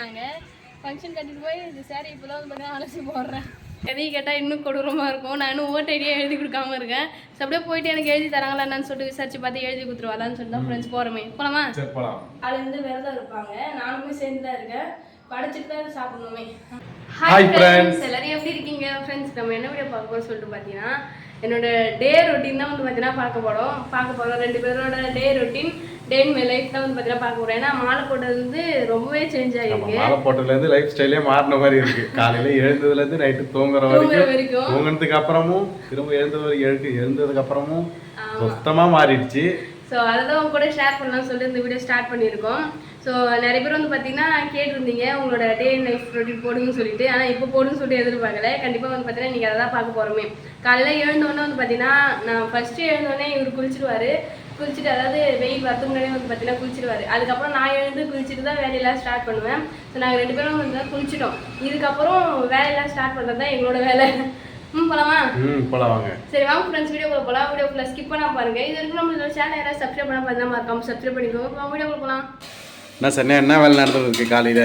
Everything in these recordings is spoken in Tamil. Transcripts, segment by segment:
நாங்கள் ஃபங்க்ஷன் கட்டிட்டு போய் இந்த சேரீ இப்போ தான் அலசி போடுறேன். எதையும் கேட்டால் இன்னும் கொடூரமாக இருக்கும். நான் இன்னும் ஓட்ட ஐடியா எழுதி கொடுக்காம இருக்கேன். ஸோ அப்படியே போயிட்டு எனக்கு எழுதி தராங்களா என்னன்னு சொல்லிட்டு விசாரிச்சு பார்த்து எழுதி கொடுத்துருவாளான்னு சொல்லிட்டு தான் ஃப்ரெண்ட்ஸ் போகிறோமே போலாம்? அது வந்து விரதம் இருப்பாங்க. நானுமே சேர்ந்து தான் இருக்கேன். படிச்சுட்டு தான் சாப்பிடணுமே. Hi friends. எல்லாரும் எப்படி இருக்கீங்க? ஃப்ரெண்ட்ஸ் நம்ம என்ன வீடியோ பார்க்க போறோம் சொல்லிட்டு பார்த்தீங்கன்னா என்னோட டே ரொட்டீன் தான் வந்து பார்த்தீங்கன்னா பார்க்க போறோம். பார்க்க போறோம். ரெண்டு பேரோட day routine day my life தான் வந்து பார்த்தீங்கன்னா பார்க்க போறோம் ஏன்னா மாலை போட்டது வந்து ரொம்பவே சேஞ்ச் ஆகிருக்கு மாலை போட்டதுல இருந்து லைஃப் ஸ்டைலே மாறின மாதிரி இருக்கு. காலையில எழுந்ததுல இருந்து நைட்டு தூங்குற வரைக்கும். தூங்குனதுக்கு அப்புறமும் திரும்ப எழுந்தது வரைக்கும் எழுக்கு எழுந்ததுக்கு அப்புறமும் சுத்தமா மாறிடுச்சு. ஸோ அதை தான் உங்க கூட ஷேர் பண்ணலாம்னு சொல்லிட்டு இந்த வீடியோ ஸ்டார்ட் பண்ணியிருக்கோம். ஸோ நிறைய பேர் வந்து பார்த்தீங்கன்னா கேட்டிருந்தீங்க உங்களோட டே லைஃப் ரொட்டீன் போடுங்கன்னு சொல்லிட்டு. ஆனால் இப்போ போடுன்னு சொல்லிட்டு எதிர்பார்க்கல. கண்டிப்பாக வந்து பார்த்தீங்கன்னா நீங்கள் அதை தான் பார்க்க போகிறோமே காலையில் எழுந்தோடனே வந்து பார்த்தீங்கன்னா நான் ஃபஸ்ட்டு எழுந்தோடனே இவர் குளிச்சிடுவாரு குளிச்சுட்டு அதாவது வெயில் வரதுக்கு முன்னாடியே வந்து பார்த்தீங்கன்னா குளிச்சிடுவாரு அதுக்கப்புறம் நான் எழுந்து குளிச்சுட்டு தான் வேலையெல்லாம் ஸ்டார்ட் பண்ணுவேன். ஸோ நாங்கள் ரெண்டு பேரும் வந்து குளிச்சிட்டோம். இதுக்கப்புறம் வேலையெல்லாம் ஸ்டார்ட் பண்ணுறது தான் எங்களோட வேலை. ம் போலாமா? ம் போலாம் வாங்க. சரி வாங்க ஃப்ரெண்ட்ஸ் வீடியோ போகலாம் வீடியோ ஃபுல்லாக ஸ்கிப் பண்ணா பாருங்க. இது வரைக்கும் நம்மளோட சேனல் யாராவது சப்ஸ்கிரைப் பண்ணா பார்த்தா மறக்காம சப்ஸ்கிரைப் பண்ணிக்கோங்க. வாங்க வீடியோ போகலாம் என்ன சன்னியா என்ன வேலை நடந்தது இருக்கு காலையில?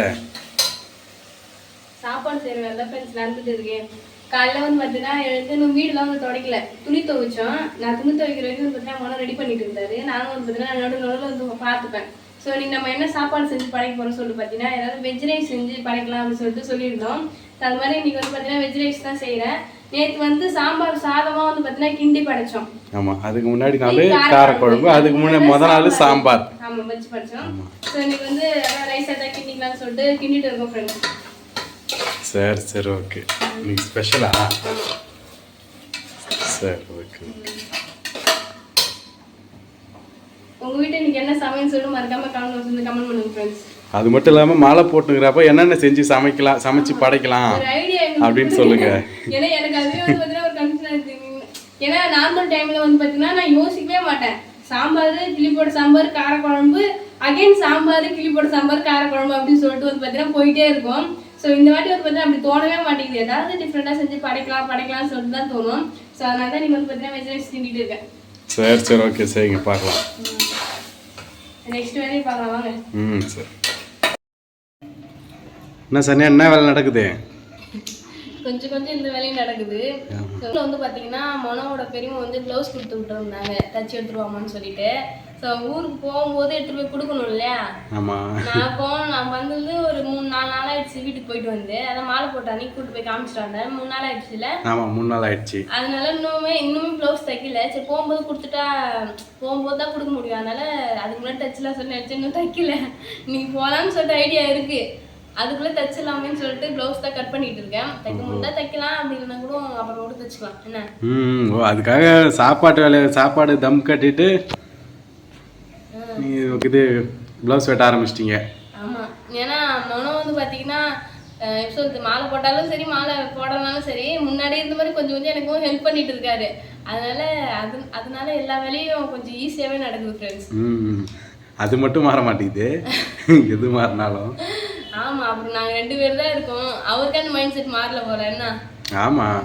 சாப்பாடு செய்கிற வேலை ஃப்ரெண்ட்ஸ் நடந்துட்டு இருக்கேன் காலையில் வந்து பார்த்தீங்கன்னா எழுந்து இன்னும் வீடுலாம் வந்து துடைக்கல. துணி துவைச்சோம். நான் துணி துவைக்கிற வரைக்கும் வந்து பார்த்தீங்கன்னா மனம் ரெடி பண்ணிட்டு இருந்தாரு. நானும் வந்து பார்த்தீங்கன்னா நடு நடுவில் வந்து பார்த்துப்பேன். ஸோ இன்னைக்கு நம்ம என்ன சாப்பாடு செஞ்சு படைக்க போகிறோம் சொல்லிட்டு பார்த்தீங்கன்னா ஏதாவது வெஜ் ரைஸ் செஞ்சு படைக்கலாம் அப்படின்னு சொல்லிட்டு சொல்லியிருந்தோம். அது மாதிரி இன்னைக்கு வந்து பார்த்தீங்கன்னா வெஜ் ரைஸ் தான் செய்கிறேன் நேற்று வந்து சாம்பார் சாதமாக வந்து பார்த்தீங்கன்னா கிண்டி படைச்சோம். ஆமா அதுக்கு முன்னாடி நாள் காரக்குழம்பு அதுக்கு முன்னாடி முத நாள் சாம்பார். ஆமா வச்சு படிச்சோம். ஸோ இன்னைக்கு வந்து ரைஸ் எதாவது கிண்டிக்கலாம்னு சொல்லிட்டு கிண்டிட்டு இருக்கோம் ஃப்ரெண்ட்ஸ் சரி சரி ஓகே நீங்க ஸ்பெஷலா சரி ஓகே ஓகே உங்க வீட்டுல இன்னைக்கு என்ன சமையல் சொல்லி மறக்காம கமெண்ட் கமெண்ட் பண்ணுங்க ஃப்ரெண்ட்ஸ் அது மட்டும் இல்லாம மாலை போட்டுக்கிறப்ப என்னென்ன செஞ்சு சமைக்கலாம் சமைச்சு படைக்கலாம் அப்படின்னு சொல்லுங்க. ஏன்னா எனக்கு அதுவே வந்து பார்த்தீங்கன்னா ஒரு கன்ஃபியூஷன் இருக்கு. ஏன்னா நார்மல் டைம்ல வந்து பார்த்தீங்கன்னா நான் யோசிக்கவே மாட்டேன். சாம்பார் கிளிப்போட சாம்பார் காரக்குழம்பு. அகைன் சாம்பார் கிளிப்போட சாம்பார் காரக்குழம்பு அப்படின்னு சொல்லிட்டு வந்து பார்த்தீங்கன்னா போயிட்டே இருக்கும். ஸோ இந்த வாட்டி வந்து பார்த்தீங்கன்னா அப்படி தோணவே மாட்டேங்குது. ஏதாவது டிஃப்ரெண்டாக செஞ்சு படைக்கலாம் படைக்கலாம்னு சொல்லிட்டு தான் தோணும். ஸோ அதனால தான் நீங்கள் வந்து பார்த்தீங்கன்னா வெஜ் ரைஸ் திண்டிட்டு இருக்கேன். சரி சரி ஓகே சரிங்க பார்க்கலாம். நெக்ஸ்ட் வேலையை பார்க்கலாம் வாங்க. ம் சரி. என்ன சன்னியா என்ன வேலை நடக்குது? கொஞ்சம் கொஞ்சம் இந்த வேலையும் நடக்குது. வந்து பாத்தீங்கன்னா மனோவோட பெரியம்மா வந்து ப்ளவுஸ் கொடுத்து விட்டுருந்தாங்க. தச்சு எடுத்துருவாமான்னு சொல்லிட்டு. ஸோ ஊருக்கு போகும்போது எடுத்துட்டு போய் கொடுக்கணும் இல்லையா? நான் போன நான் வந்தது ஒரு மூணு நாலு நாள் ஆயிடுச்சு வீட்டுக்கு போயிட்டு வந்து. அதான் மாலை போட்ட அன்னைக்கு கூட்டு போய் காமிச்சிட்டு வந்தேன். மூணு நாள் ஆயிடுச்சுல ஆமா மூணு நாள் ஆயிடுச்சு. அதனால இன்னுமே இன்னுமே ப்ளவுஸ் தைக்கல. சரி போகும்போது கொடுத்துட்டா போகும்போது தான் கொடுக்க முடியும். அதனால அதுக்கு முன்னாடி தச்சுலாம் சொல்லி நினச்சி இன்னும் தைக்கல. இன்னைக்கு போகலான்னு சொல்லிட்டு ஐடியா இருக்கு. அதுக்குள்ளே தச்சிடலாமேன்னு சொல்லிட்டு ப்ளவுஸ் தான் கட் பண்ணிட்டு இருக்கேன். தைக்க முடிஞ்சா தைக்கலாம். அப்படின்னா கூட அப்புறம் கூட தச்சுக்கலாம். என்ன? ஓ அதுக்காக சாப்பாட்டு வேலையை சாப்பாடு தம் கட்டிட்டு நீ இது ப்ளவுஸ் வெட்ட ஆரம்பிச்சிட்டீங்க. ஆமா. ஏன்னா மனோ வந்து எப்படி சொல்றது மாலை போட்டாலும் சரி மாலை போடலனாலும் சரி முன்னாடி இருந்த மாதிரி கொஞ்சம் கொஞ்சம் எனக்கும் ஹெல்ப் பண்ணிட்டு இருக்காரு. அதனால அது அதனால எல்லா வேலையும் கொஞ்சம் ஈஸியாவே நடக்குது ஃப்ரெண்ட்ஸ் அது மட்டும் மாற மாட்டேங்குது. எது மாறினாலும். ஆமா அப்புறம் நாங்க ரெண்டு பேர் தான் இருக்கோம். அவருக்கு அந்த மைண்ட் செட் மாறல போல என்ன? ஆமாம்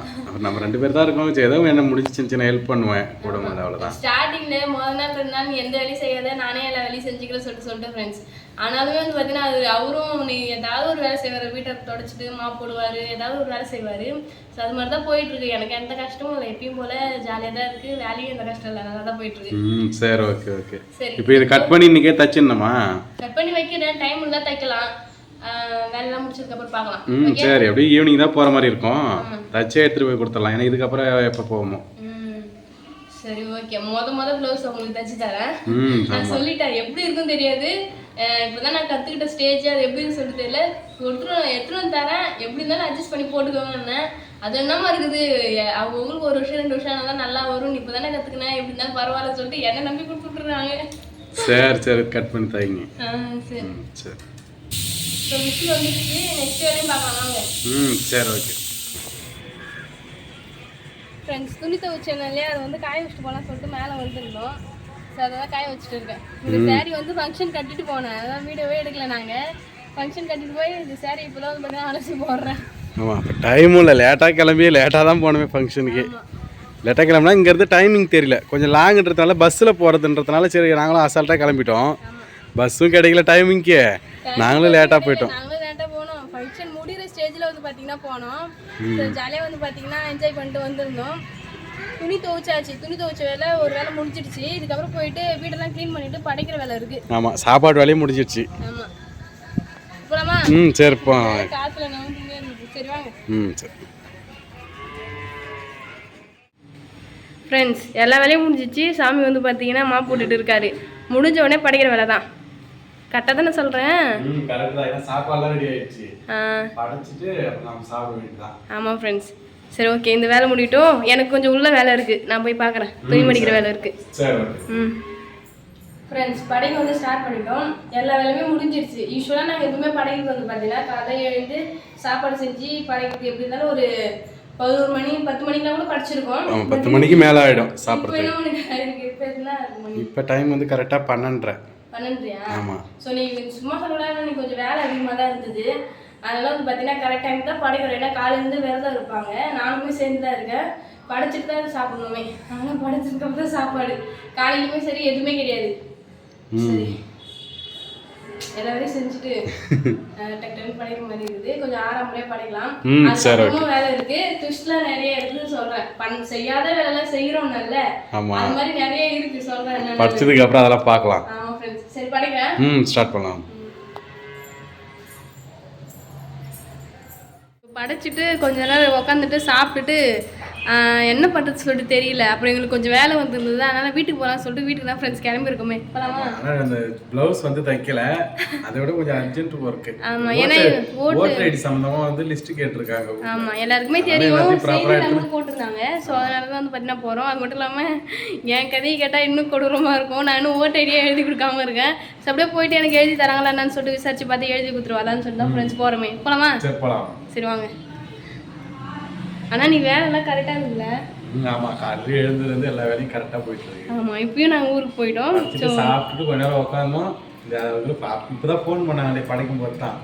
நம்ம ரெண்டு பேர் தான் இருக்கோம். ஏதோ என்ன முடிஞ்சு சின்ன சின்ன ஹெல்ப் பண்ணுவேன். கூட வந்து அவ்வளோதான் ஸ்டார்டிங்ல முதல் நாள் ரெண்டு நாள் நீ எந்த வேலையும் செய்யாத நானே எல்லா வேலையும் செஞ்சுக்கிறேன் சொல்லிட்டு சொல்லிட்டு ஃப்ரெண்ட்ஸ் ஆனாலுமே வந்து பார்த்தீங்கன்னா அது அவரும் நீ ஏதாவது ஒரு வேலை செய்வார். வீட்டை தொடச்சிட்டு மாப் போடுவார் ஏதாவது ஒரு வேலை செய்வார். ஸோ அது மாதிரி தான் போயிட்டு இருக்கு. எனக்கு எந்த கஷ்டமும் இல்லை. எப்பயும் போல ஜாலியாக தான் இருக்கு. வேலையும் எந்த கஷ்டம் இல்லை. நல்லா தான் போயிட்டு இருக்கு. ம் சரி ஓகே ஓகே சரி. இப்போ இதை கட் பண்ணி இன்றைக்கே தச்சிடணுமா? கட் பண்ணி வைக்கிறேன். டைம் இருந்தால் தைக்கலாம். ஆஹ் வேலையெல்லாம் முடிச்சதுக்கப்புறம் பார்க்கலாம். ம் சரி அப்படியே ஈவினிங் தான் போகிற மாதிரி இருக்கும். தச்சே எடுத்துகிட்டு போய் கொடுத்துடலாம். ஏன்னா இதுக்கப்புறம் எப்போ போவோமோ. சரி ஓகே. முத முத ப்ளவுஸ் உங்களுக்கு தச்சு தரேன். நான் சொல்லிட்டேன் எப்படி இருக்கும் தெரியாது. இப்பதான் நான் கத்துக்கிட்ட ஸ்டேஜ் அது எப்படி இருக்குன்னு சொல்லிட்டு தெரியல. கொடுத்துட்டு எடுத்துட்டு வந்து தரேன். எப்படி இருந்தாலும் அட்ஜஸ்ட் பண்ணி போட்டுக்கோங்கன்னு அது என்னமா இருக்குது? எ- அவங்க உங்களுக்கு ஒரு வருஷம் ரெண்டு வருஷம் ஆனால் நல்லா வரும். நீ இப்பதானே கத்துக்கினேன். எப்படி இருந்தாலும் பரவாயில்ல சொல்லிட்டு என்ன நம்பி கொடுத்துட்றாங்க சரி சரி. கட் பண்ணி தைங்க சரி. சரி. ஸோ மிஷின் வந்துருச்சு நெக்ஸ்ட் வரையும் பார்க்கலாம் வாங்க. ம் சரி ஓகே. ஃப்ரெண்ட்ஸ் துணி துவைச்சேன் இல்லையா அதை வந்து காய வச்சுட்டு போகலாம் சொல்லிட்டு மேலே வந்திருந்தோம் ஸோ அதை தான் காய வச்சுட்டு இருக்கேன். இந்த saree வந்து ஃபங்க்ஷன் கட்டிட்டு போனேன். அதான் வீடியோவே எடுக்கல நாங்கள் ஃபங்க்ஷன் கட்டிட்டு போய் இந்த saree இப்போ தான் வந்து பார்த்தீங்கன்னா அலசி போடுறேன். ஆமாம் அப்போ டைமும் இல்லை. லேட்டாக கிளம்பி லேட்டாக தான் போனோமே ஃபங்க்ஷனுக்கு லேட்டாக கிளம்புனா இங்கேருந்து டைமிங் தெரியல. கொஞ்சம் லாங்குன்றதுனால பஸ்ஸில் போகிறதுன்றதுனால சரி நாங்களும் அசால்ட்டாக கிளம்பிட்டோம். பஸ்ஸும் கிடைக்கல டைமிங்க்கு நாங்களும் லேட்டாக போயிட்டோம். நாங்களும் லேட்டாக வந்து பார்த்தீங்கன்னா போனோம். ஜாலியாக வந்து பார்த்தீங்கன்னா என்ஜாய் பண்ணிட்டு வந்திருந்தோம். துணி துவைச்சாச்சு. துணி துவைச்ச வேலை ஒரு வேலை முடிஞ்சிடுச்சு. இதுக்கப்புறம் போயிட்டு வீடெல்லாம் க்ளீன் பண்ணிட்டு படைக்கிற வேலை இருக்கு. ஆமாம் சாப்பாடு வேலையும் முடிஞ்சிடுச்சு. ஆமா. போலாமா? ம் சரிப்பா இருந்துச்சு சரி வாங்க. ம் சரி. ஃப்ரெண்ட்ஸ் எல்லா வேலையும் முடிஞ்சிச்சு. சாமி வந்து பார்த்தீங்கன்னா மா போட்டுட்டு இருக்காரு. முடிஞ்ச உடனே படைக்கிற வேலை தான் கரெக்டாக தானே சொல்கிறேன் ம் கரெக்ட் தான். ஏன்னா சாப்பாடுலாம் ரெடி ஆயிடுச்சு. ஆ. படைச்சிட்டு அப்புறம் நம்ம சாப்பிட வேண்டியதுதான். ஆமாம் ஃப்ரெண்ட்ஸ் சரி ஓகே இந்த வேலை முடியட்டும். எனக்கு கொஞ்சம் உள்ள வேலை இருக்குது நான் போய் பார்க்குறேன். துணி மடிக்கிற வேலை இருக்குது சரி ஓகே ம். ஃப்ரெண்ட்ஸ் படைக்கு வந்து ஸ்டார்ட் பண்ணிட்டோம். எல்லா வேலையுமே முடிஞ்சிருச்சு. யூஸ்வலாக நாங்கள் எப்பவுமே படைக்கு வந்து பார்த்தீங்கன்னா காலையில் எழுந்து சாப்பாடு செஞ்சு படைக்கிறது எப்படி இருந்தாலும் ஒரு பதினோரு மணி பத்து மணிக்கெலாம் கூட படிச்சிருக்கோம். பத்து மணிக்கு மேலே ஆகிடும் மணி? இப்போ டைம் வந்து கரெக்டாக பன்னெண்டரை. பன்னெண்டுயா? ஸோ நீ சும்மா சொல்லலாம் எனக்கு கொஞ்சம் வேலை அதிகமாக தான் இருந்தது. அதனால வந்து பார்த்தீங்கன்னா கரெக்ட் டைம் தான் படைக்கிறோம் ஏன்னா காலையிலேருந்து விரதம் இருப்பாங்க. நானுமே சேர்ந்து தான் இருக்கேன். படைச்சிட்டு தான் சாப்பிடணுமே. ஆனால் படைச்சதுக்கு அப்புறம் சாப்பாடு. காலையிலுமே சரி எதுவுமே கிடையாது. சரி. எல்லா வேலையும் செஞ்சுட்டு டக்கு டக்குன்னு படைக்கிற மாதிரி இருக்குது. கொஞ்சம் ஆறாமலே படைக்கலாம். அதுக்கப்புறமும் வேலை இருக்கு. ட்விஸ்ட்லாம் நிறைய இருக்குது சொல்றேன். பண் செய்யாத வேலைலாம் செய்யறோம்ல ஆமாம் அது மாதிரி நிறைய இருக்கு. சொல்றேன் படிச்சதுக்கு அப்புறம் அதெல்லாம் பார்க்கலாம் ஆமா ஃப்ரெண்ட்ஸ் சரி படிக்கிறேன் ம் ஸ்டார்ட் பண்ணலாம். படைச்சிட்டு கொஞ்ச நேரம் உக்காந்துட்டு சாப்பிட்டுட்டு என்ன பண்ணுறது சொல்லிட்டு தெரியல. அப்புறம் எங்களுக்கு கொஞ்சம் வேலை வந்துருந்தது. அதனால வீட்டுக்கு போகலாம்னு சொல்லிட்டு வீட்டுக்கு தான் ஃப்ரெண்ட்ஸ் கிளம்பி இருக்கோமே. அந்த ப்ளவுஸ் வந்து தைக்கல. அதை விட கொஞ்சம் அர்ஜென்ட் ஒர்க்கு ஆமா, ஏன்னா ஓட்டு- ஓட்டர் ஐடி சம்மந்தமாக வந்து லிஸ்ட் கேட்டிருக்காங்க. ஆமாம் எல்லாருக்குமே தெரியும். எல்லாத்தையும் proper ஆ செய்தி நம்ம போட்டிருந்தாங்க. ஸோ அதனால தான் வந்து பார்த்தீங்கன்னா போகிறோம் அது மட்டும் இல்லாமல் என் கதையை கேட்டால் இன்னும் கொடூரமாக இருக்கும். நான் இன்னும் ஓட்டு ஐடியா எழுதி கொடுக்காம இருக்கேன். ஸோ அப்படியே போயிட்டு எனக்கு எழுதி தராங்களா என்னன்னு சொல்லிட்டு விசாரிச்சு பார்த்து எழுதி கொடுத்துருவாளான்னு சொல்லிட்டு தான் ஃப்ரெண்ட்ஸ் போகிறோமே போலாமா? சரி போகலாம் சரி வாங்க. ஆனால் நீ வேலைலாம் கரெக்டாக இருக்குல்ல ஆமாம் காலையில் எழுந்துலேருந்து எல்லா வேலையும் கரெக்டாக போயிட்டு இருக்கு ஆமாம் இப்பயும் நாங்கள் ஊருக்கு போயிட்டோம் சாப்பிட்டுட்டு கொஞ்ச நேரம் உட்காந்தோம் இந்த இப்போ தான் ஃபோன் பண்ணாங்களே படைக்கும் போது தான்.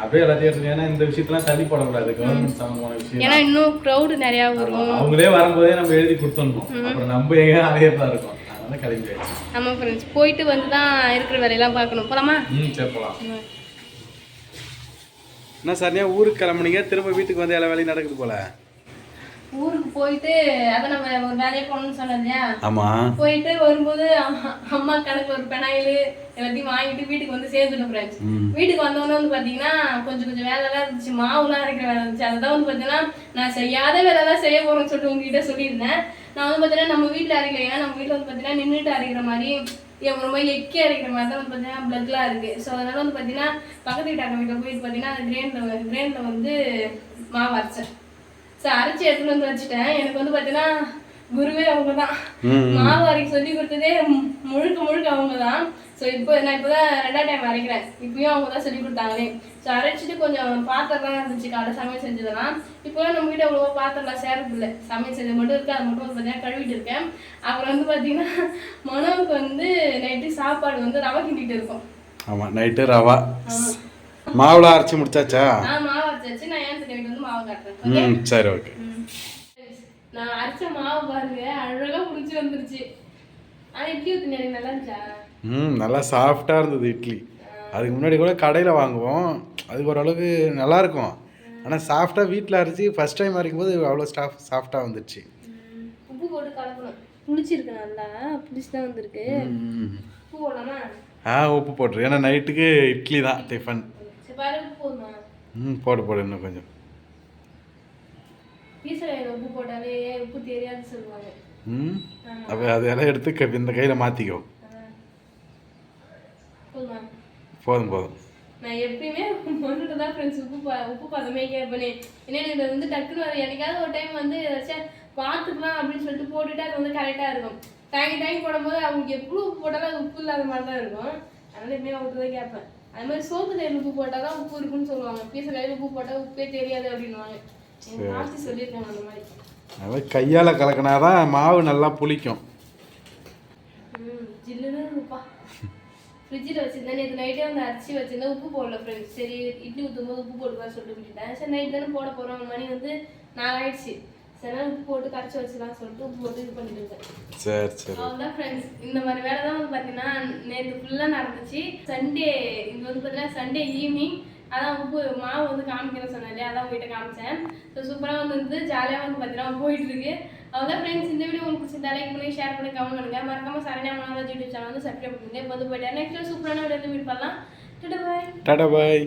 அப்படியே எல்லாத்தையும் ஏன்னா இந்த விஷயத்தெல்லாம் தள்ளி போடக்கூடாது கவர்மெண்ட் சம்மந்தமான விஷயம். ஏன்னா இன்னும் க்ரௌடு நிறையா வரும். அவங்களே வரும்போதே நம்ம எழுதி கொடுத்துடணும். அப்புறம் நம்ம எங்க அலையறதா இருக்கும். அதனால கிளம்பி ஆமாம் ஃப்ரெண்ட்ஸ் போயிட்டு வந்து தான் இருக்கிற வேலையெல்லாம் பார்க்கணும். போலாமா? ம் சரி போகலாம் என்ன சார் ஊருக்கு கிளம்புனீங்க திரும்ப வீட்டுக்கு வந்து எல்லா வேலையும் நடக்குது போல? ஊருக்கு போயிட்டு அதான் நம்ம ஒரு வேலையை போகணும்னு சொன்னோம் இல்லையா? போயிட்டு வரும்போது அம்மா அம்மா கணக்கு ஒரு பெனாயில் எல்லாத்தையும் வாங்கிட்டு வீட்டுக்கு வந்து சேர்ந்துட்டோம் ஃப்ரெண்ட்ஸ் ம். வீட்டுக்கு வந்தோடனே வந்து பார்த்தீங்கன்னா கொஞ்சம் கொஞ்சம் வேலைலாம் இருந்துச்சு. மாவுலாம் அரைக்கிற வேலை இருந்துச்சு. அதுதான் வந்து பார்த்தீங்கன்னா நான் செய்யாத வேலைலாம் செய்ய போகிறேன்னு சொல்லிட்டு உங்ககிட்ட சொல்லியிருந்தேன். நான் வந்து பார்த்தீங்கன்னா நம்ம வீட்டில் அரைக்கல ஏன்னா நம்ம வீட்டில் வந்து பார்த்தீங்கன்னா நின்றுட்டு அரைக்கிற மாதிரி ரொம்ப எக்கி அரைக்கிற மாதிரி தான் வந்து பார்த்தீங்கன்னா பிளக்லாம் இருக்குது ஸோ அதனால வந்து பார்த்தீங்கன்னா பக்கத்து வீட்டாங்க வீட்டில் போயிட்டு பார்த்தீங்கன்னா அந்த கிரேனில் கிரேனில் வந்து மாவு அரைச்சேன். ஸோ அரைச்சி எடுத்துட்டு வந்து வச்சுட்டேன். எனக்கு வந்து பார்த்தீங்கன்னா குருவே அவங்க தான் மாவு அரைக்க சொல்லி கொடுத்ததே முழுக்க முழுக்க அவங்க தான் ஸோ இப்போ நான் இப்போ தான் ரெண்டாவது டைம் அரைக்கிறேன். இப்பயும் அவங்க தான் சொல்லி கொடுத்தாங்களே. ஸோ அரைச்சிட்டு கொஞ்சம் பாத்திரம்லாம் இருந்துச்சு. காலை சமையல் செஞ்சதெல்லாம். இப்போலாம் நம்ம வீட்டு அவ்வளோவா பாத்திரம்லாம் சேரது இல்லை சமையல் செஞ்சது மட்டும் இருக்கு. அது மட்டும் வந்து பார்த்தீங்கன்னா கழுவிட்டு இருக்கேன். அப்புறம் வந்து பார்த்தீங்கன்னா மனோவுக்கு வந்து நைட்டு சாப்பாடு வந்து ரவை கிண்டிட்டு இருக்கோம். ஆமாம் நைட்டு ரவா. மாவுலாம் அரைச்சி முடிச்சாச்சா? ம் சரி ஓகே. ம். நான் அரைச்ச மாவு பாருங்க அழகா புடிச்சு வந்துருச்சு. ஆனா இட்லி ஊத்துனே எனக்கு நல்லா இருந்துச்சா? ம் நல்லா சாஃப்டாக இருந்தது இட்லி. அதுக்கு முன்னாடி கூட கடையில் வாங்குவோம். அது ஓரளவுக்கு நல்லா இருக்கும். ஆனால் சாஃப்டாக வீட்டில் அரைச்சி ஃபஸ்ட் டைம் அரைக்கும் போது அவ்வளோ ஸ்டாஃப் சாஃப்டாக வந்துடுச்சு உப்பு போட்டு கலக்கணும். புளிச்சிருக்கு நல்லா புளிச்சு தான் வந்திருக்கு. ம். உப்பு போடலாமா? ஆ உப்பு போட்டுரு. ஏன்னா நைட்டுக்கு இட்லி தான் டிஃபன் சரி பாரு உப்பு போதுமா ம் போடு போடு இன்னும் கொஞ்சம். பீசலையில் உப்பு போட்டாலே உப்பு தெரியாதுன்னு சொல்லுவாங்க. ம் அப்போ அதெல்லாம் எடுத்து இந்த கையில் மாற்றிக்கோ. போதுமா? போதும் நான் எப்பயுமே ஒன்றுட்டு தான் ஃப்ரெண்ட்ஸ் உப்பு பா உப்பு பதமே கேட்பேனே. ஏன்னா எனக்கு அது வந்து டக்குன்னு வரும். என்னைக்காவது ஒரு டைம் வந்து ஏதாச்சும் பார்த்துக்கலாம் அப்படின்னு சொல்லிட்டு போட்டுட்டு அது வந்து கரெக்டாக இருக்கும். தாங்கி தாங்கி போடும்போது அவங்க எவ்வளோ உப்பு போட்டாலும் அது உப்பு இல்லாத மாதிரி தான் இருக்கும். அதனால எப்பயுமே அவர்கிட்ட தான் கேட்பேன். அது மாதிரி சோப்பு தையல் உப்பு போட்டால் தான் உப்பு இருக்குன்னு சொல்லுவாங்க. பீச கையில் உப்பு போட்டால் உப்பே தெரியாது அப்படின்னுவாங்க. எனக்கு ஆட்சி சொல்லியிருக்காங்க அந்த மாதிரி. அதாவது கையால் கலக்கினாதான் மாவு நல்லா புளிக்கும். ஜில்லுன்னு இருக்குப்பா ஃப்ரிட்ஜில் வச்சிருந்தேன். நேற்று நைட்டே வந்து அரைச்சி வச்சிருந்தேன். உப்பு போடல ஃப்ரெண்ட்ஸ் சரி இட்லி ஊற்றும் போது உப்பு போட்டுக்கலாம் சொல்லிட்டு விட்டுட்டேன் சரி நைட் தானே போட போகிறோம் மணி வந்து நாலாயிடுச்சு. சரி உப்பு போட்டு கரைச்சி வச்சிடலாம் சொல்லிட்டு உப்பு போட்டு இது பண்ணிட்டு இருக்கேன். சரி சரி. அவ்வளோதான் ஃப்ரெண்ட்ஸ் இந்த மாதிரி வேலை தான் வந்து பார்த்தீங்கன்னா நேற்று ஃபுல்லாக நடந்துச்சு. சண்டே இது வந்து பார்த்தீங்கன்னா சண்டே ஈவினிங் அதான் உப்பு மாவு வந்து காமிக்கிறேன் சொன்னேன் இல்லையா? அதான் உங்ககிட்ட காமிச்சேன். ஸோ சூப்பராக வந்து வந்து ஜாலியாக வந்து பார்த்தீங்கன்னா போயிட்டு இருக்கு. அவ்வளோ ஃப்ரெண்ட்ஸ் இந்த வீடியோ உங்களுக்கு பிடிச்சிருந்தா லைக் பண்ணி ஷேர் பண்ணி கமெண்ட் பண்ணுங்க. மறக்காம சரண்யா மனோராஜ் யூடியூப் சேனல் வந்து சப்ஸ்கிரைப் பண்ணுங்க இப்போ வந்து போயிட்டு நெக்ஸ்ட் சூப்பரான வீடியோ வந்து மீட் பண்ணலாம். பாய் டாடா பாய்